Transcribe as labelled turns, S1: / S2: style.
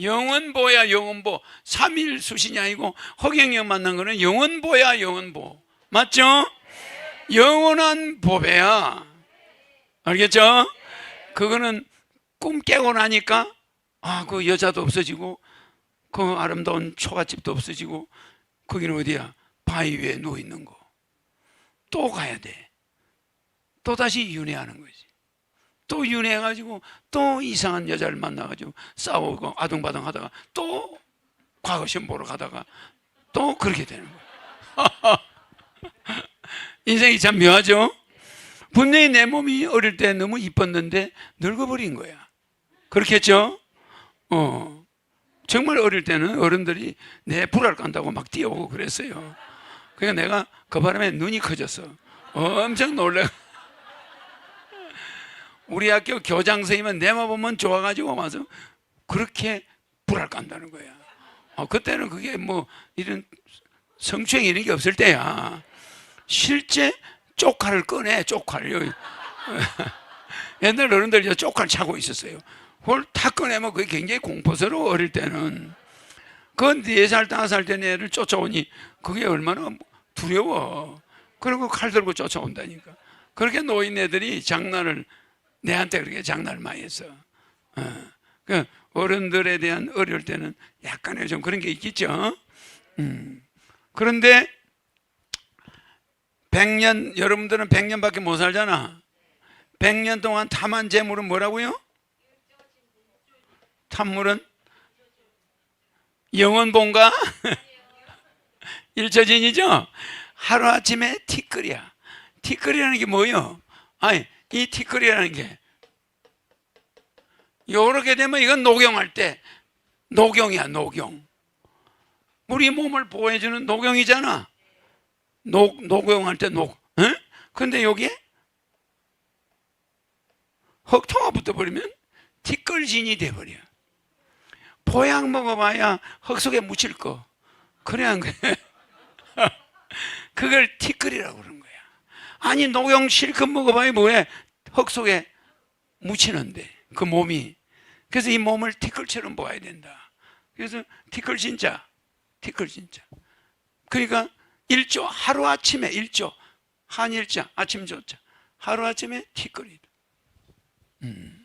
S1: 영원보야 영원보. 삼일 수신이 아니고 허경영 만난 거는 영원보야 영원보. 맞죠? 영원한 보배야. 알겠죠? 그거는 꿈 깨고 나니까 아, 그 여자도 없어지고 그 아름다운 초가집도 없어지고 거기는 어디야? 바위 위에 누워 있는 거. 또 가야 돼. 또 다시 윤회하는 거지. 또 윤회해가지고 또 이상한 여자를 만나가지고 싸우고 아둥바둥 하다가 또 과거 시험 보러 가다가 또 그렇게 되는 거야. 인생이 참 묘하죠? 분명히 내 몸이 어릴 때 너무 이뻤는데 늙어버린 거야. 그렇겠죠? 어. 정말 어릴 때는 어른들이 내 불알 깐다고 막 뛰어오고 그랬어요. 그러니까 내가 그 바람에 눈이 커졌어. 엄청 놀래. 우리 학교 교장 선생님은 내만 보면 좋아가지고 와서 그렇게 불알 깐다는 거야. 어, 그때는 그게 뭐 이런 성추행 이런 게 없을 때야. 실제 쪽칼을 꺼내, 쪽칼. 여기. 옛날 어른들 저 쪽칼 차고 있었어요. 그걸 다 꺼내면 그게 굉장히 공포스러워, 어릴 때는. 그건 4살, 5살 된 애를 쫓아오니 그게 얼마나 두려워. 그리고 칼 들고 쫓아온다니까. 그렇게 노인 애들이 장난을, 내한테 그렇게 장난을 많이 했어. 어. 그 어른들에 대한 어릴 때는 약간의 좀 그런 게 있겠죠. 음. 그런데 100년, 여러분들은 100년밖에 못 살잖아. 100년 동안 탐한 재물은 뭐라고요? 탐물은 영원본가? 일처진이죠? 하루아침에 티끌이야. 티끌이라는 게 뭐예요? 아니, 이 티끌이라는 게 요렇게 되면 이건 녹용할 때 녹용이야, 녹용. 우리 몸을 보호해주는 녹용이잖아. 녹, 녹용할 때 녹. 응? 근데 여기에 흙토가 붙어버리면 티끌진이 돼버려. 보약 먹어봐야 흙 속에 묻힐 거. 그래 안 그래? 그걸 티끌이라고 그러는. 아니 녹용 실컷 먹어봐야 뭐해? 흙 속에 묻히는데 그 몸이. 그래서 이 몸을 티끌처럼 보아야 된다. 그래서 티끌 진짜, 티끌 진짜. 그러니까 일조 하루 아침에 일조 한일자 아침 조자 하루 아침에 티끌이다. 음.